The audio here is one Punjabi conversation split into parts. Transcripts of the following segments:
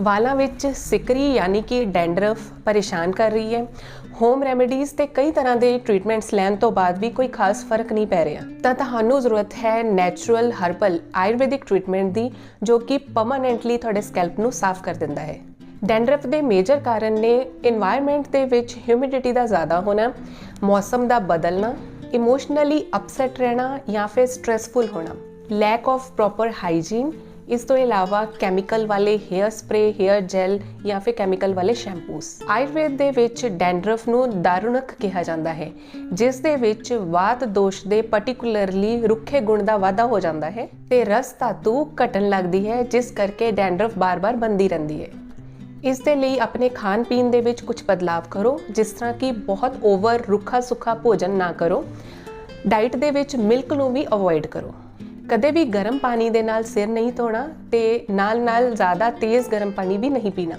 ਵਾਲਾਂ ਵਿੱਚ ਸਿਕਰੀ ਯਾਨੀ ਕਿ ਡੈਂਡਰਫ ਪਰੇਸ਼ਾਨ ਕਰ ਰਹੀ ਹੈ। ਹੋਮ ਰੈਮੇਡੀਜ਼ ਤੇ ਕਈ ਤਰ੍ਹਾਂ ਦੇ ਟ੍ਰੀਟਮੈਂਟਸ ਲੈਣ ਤੋਂ ਬਾਅਦ ਵੀ ਕੋਈ ਖਾਸ ਫ਼ਰਕ ਨਹੀਂ ਪੈ ਰਿਹਾ। ਤਾਂ ਤੁਹਾਨੂੰ ਜ਼ਰੂਰਤ ਹੈ ਨੇਚਰਲ ਹਰਬਲ ਆਯੁਰਵੈਦਿਕ ਟ੍ਰੀਟਮੈਂਟ ਦੀ, ਜੋ ਕਿ ਪਰਮਨੈਂਟਲੀ ਤੁਹਾਡੇ ਸਕੈਲਪ ਨੂੰ ਸਾਫ਼ ਕਰ ਦਿੰਦਾ ਹੈ। ਡੈਂਡਰਫ ਦੇ ਮੇਜਰ ਕਾਰਨ ਨੇ এনवायरमेंट ਦੇ ਵਿੱਚ ਹਿਊਮਿਡਿਟੀ ਦਾ ਜ਼ਿਆਦਾ ਹੋਣਾ, ਮੌਸਮ ਦਾ ਬਦਲਣਾ ਇਮੋਸ਼ਨਲੀ ਅਪਸੈਟ ਰਹਿਣਾ ਜਾਂ ਫਿਰ ਸਟ੍ਰੈਸਫੁਲ ਹੋਣਾ। ਲੈਕ ਆਫ ਪ੍ਰੋਪਰ ਹਾਈਜੀਨ ਇਸ ਤੋਂ ਇਲਾਵਾ ਕੈਮੀਕਲ ਵਾਲੇ 헤ਅਰ ਸਪਰੇ 헤ਅਰ ਜੈਲ ਜਾਂ ਫਿਰ ਕੈਮੀਕਲ ਵਾਲੇ ਸ਼ੈਂਪੂਸ ਆਯੁਰਵੇਦ ਦੇ ਵਿੱਚ ਡੈਂਡਰਫ ਨੂੰ ਦਾਰੁਣਕ ਕਿਹਾ ਜਾਂਦਾ ਹੈ, ਜਿਸ ਦੇ ਵਿੱਚ ਵਾਤ ਦੋਸ਼ ਦੇ ਪਾਰਟਿਕੂਲਰਲੀ ਰੁੱਖੇ ਗੁਣ ਦਾ ਵਾਧਾ ਹੋ ਜਾਂਦਾ ਹੈ ਤੇ ਰਸ ਧਾਤੂ ਘਟਣ ਲੱਗਦੀ ਹੈ, ਜਿਸ ਕਰਕੇ ਡੈਂਡਰਫ ਬਾਰ-ਬਾਰ ਬੰਦੀ ਰਹਿੰਦੀ ਹੈ। ਇਸ ਦੇ ਲਈ ਆਪਣੇ ਖਾਣ ਪੀਣ ਦੇ ਵਿੱਚ ਕੁਝ ਬਦਲਾਵ ਕਰੋ, ਜਿਸ ਤਰ੍ਹਾਂ ਕਿ ਬਹੁਤ ਓਵਰ ਰੁੱਖਾ ਸੁੱਖਾ ਭੋਜਨ ਨਾ ਕਰੋ। ਡਾਈਟ ਦੇ ਵਿੱਚ ਮਿਲਕ ਨੂੰ ਵੀ ਅਵੋਇਡ ਕਰੋ। ਕਦੇ ਵੀ ਗਰਮ ਪਾਣੀ ਦੇ ਨਾਲ ਸਿਰ ਨਹੀਂ ਧੋਣਾ ਤੇ ਨਾਲ-ਨਾਲ ਜ਼ਿਆਦਾ ਤੇਜ਼ ਗਰਮ ਪਾਣੀ ਵੀ ਨਹੀਂ ਪੀਣਾ।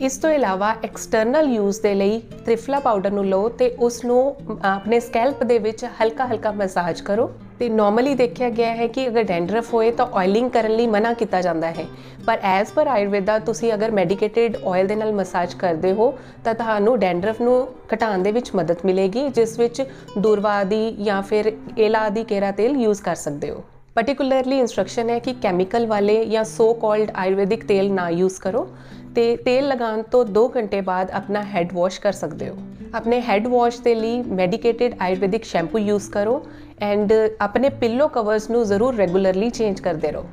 ਇਸ ਤੋਂ ਇਲਾਵਾ ਐਕਸਟਰਨਲ ਯੂਜ਼ ਦੇ ਲਈ ਤ੍ਰਿਫਲਾ ਪਾਊਡਰ ਨੂੰ ਲਓ ਤੇ ਉਸ ਨੂੰ ਆਪਣੇ ਸਕੈਲਪ ਦੇ ਵਿੱਚ ਹਲਕਾ-ਹਲਕਾ ਮਸਾਜ ਕਰੋ। ਤੇ ਨਾਰਮਲੀ ਦੇਖਿਆ ਗਿਆ ਹੈ ਕਿ ਅਗਰ ਡੈਂਡਰਫ ਹੋਏ ਤਾਂ ਆਇਲਿੰਗ ਕਰਨ ਲਈ ਮਨਾ ਕੀਤਾ ਜਾਂਦਾ ਹੈ। ਪਰ ਐਜ਼ ਪਰ ਆਯੁਰਵੇਦਾ ਤੁਸੀਂ ਅਗਰ ਮੈਡੀਕੇਟਿਡ ਆਇਲ ਦੇ ਨਾਲ ਮਸਾਜ ਕਰਦੇ ਹੋ ਤਾਂ ਤੁਹਾਨੂੰ ਡੈਂਡਰਫ ਨੂੰ ਘਟਾਉਣ ਦੇ ਵਿੱਚ ਮਦਦ ਮਿਲੇਗੀ, ਜਿਸ ਵਿੱਚ ਦੁਰਵਾ ਆਦਿ ਜਾਂ ਫਿਰ ਏਲਾ ਆਦਿ ਕੇਰਾ ਤੇਲ ਯੂਜ਼ ਕਰ ਸਕਦੇ ਹੋ। ਪਾਰਟਿਕੂਲਰਲੀ ਇਨਸਟਰਕਸ਼ਨ ਹੈ ਕਿ ਕੈਮੀਕਲ ਵਾਲੇ ਜਾਂ ਸੋ ਕਾਲਡ ਆਯੁਰਵੈਦਿਕ ਤੇਲ ਨਾ ਯੂਜ਼ ਕਰੋ ਤੇ ਤੇਲ ਲਗਾਉਣ ਤੋਂ 2 ਘੰਟੇ ਬਾਅਦ ਆਪਣਾ ਹੈਡ ਵਾਸ਼ ਕਰ ਸਕਦੇ ਹੋ। ਆਪਣੇ ਹੈਡ ਵਾਸ਼ ਦੇ ਲਈ ਮੈਡੀਕੇਟਿਡ ਆਯੁਰਵੈਦਿਕ ਸ਼ੈਂਪੂ ਯੂਜ਼ ਕਰੋ ਐਂਡ ਆਪਣੇ ਪਿੱਲੋ ਕਵਰਸ ਨੂੰ ਜ਼ਰੂਰ ਰੈਗੂਲਰਲੀ ਚੇਂਜ ਕਰਦੇ ਰਹੋ।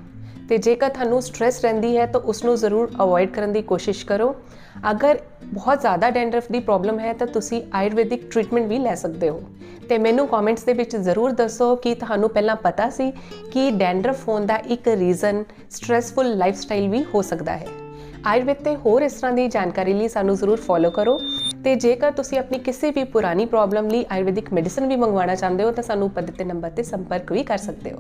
ਤੇ ਜੇਕਰ ਤੁਹਾਨੂੰ ਸਟ्रेस ਰਹਿੰਦੀ ਹੈ ਤਾਂ ਉਸ ਨੂੰ ਜ਼ਰੂਰ ਅਵੋਇਡ ਕਰਨ ਦੀ ਕੋਸ਼ਿਸ਼ ਕਰੋ। ਅਗਰ ਬਹੁਤ ਜ਼ਿਆਦਾ ਡੈਂਡਰਫ ਦੀ ਪ੍ਰੋਬਲਮ ਹੈ ਤਾਂ ਤੁਸੀਂ ਆਯੁਰਵੈਦਿਕ ਟ੍ਰੀਟਮੈਂਟ ਵੀ ਲੈ ਸਕਦੇ ਹੋ। ਤੇ ਮੈਨੂੰ ਕਮੈਂਟਸ ਦੇ ਵਿੱਚ ਜ਼ਰੂਰ ਦੱਸੋ ਕਿ ਤੁਹਾਨੂੰ ਪਹਿਲਾਂ ਪਤਾ ਸੀ ਕਿ ਡੈਂਡਰਫ ਹੋਣ ਦਾ ਇੱਕ ਰੀਜ਼ਨ ਸਟ੍ਰੈਸਫੁਲ ਲਾਈਫਸਟਾਈਲ ਵੀ ਹੋ ਸਕਦਾ ਹੈ। ਆਯੁਰਵੇਦ ਤੇ ਹੋਰ ਇਸ ਤਰ੍ਹਾਂ ਦੀ ਜਾਣਕਾਰੀ ਲਈ ਸਾਨੂੰ ਜ਼ਰੂਰ ਫੋਲੋ ਕਰੋ। ਤੇ ਜੇਕਰ ਤੁਸੀਂ ਆਪਣੀ ਕਿਸੇ ਵੀ ਪੁਰਾਣੀ ਪ੍ਰੋਬਲਮ ਲਈ ਆਯੁਰਵੈਦਿਕ ਮੈਡੀਸਨ ਵੀ ਮੰਗਵਾਉਣਾ ਚਾਹੁੰਦੇ ਹੋ ਤਾਂ ਸਾਨੂੰ ਪਤੇ ਤੇ ਨੰਬਰ ਤੇ ਸੰਪਰਕ ਵੀ ਕਰ ਸਕਦੇ ਹੋ।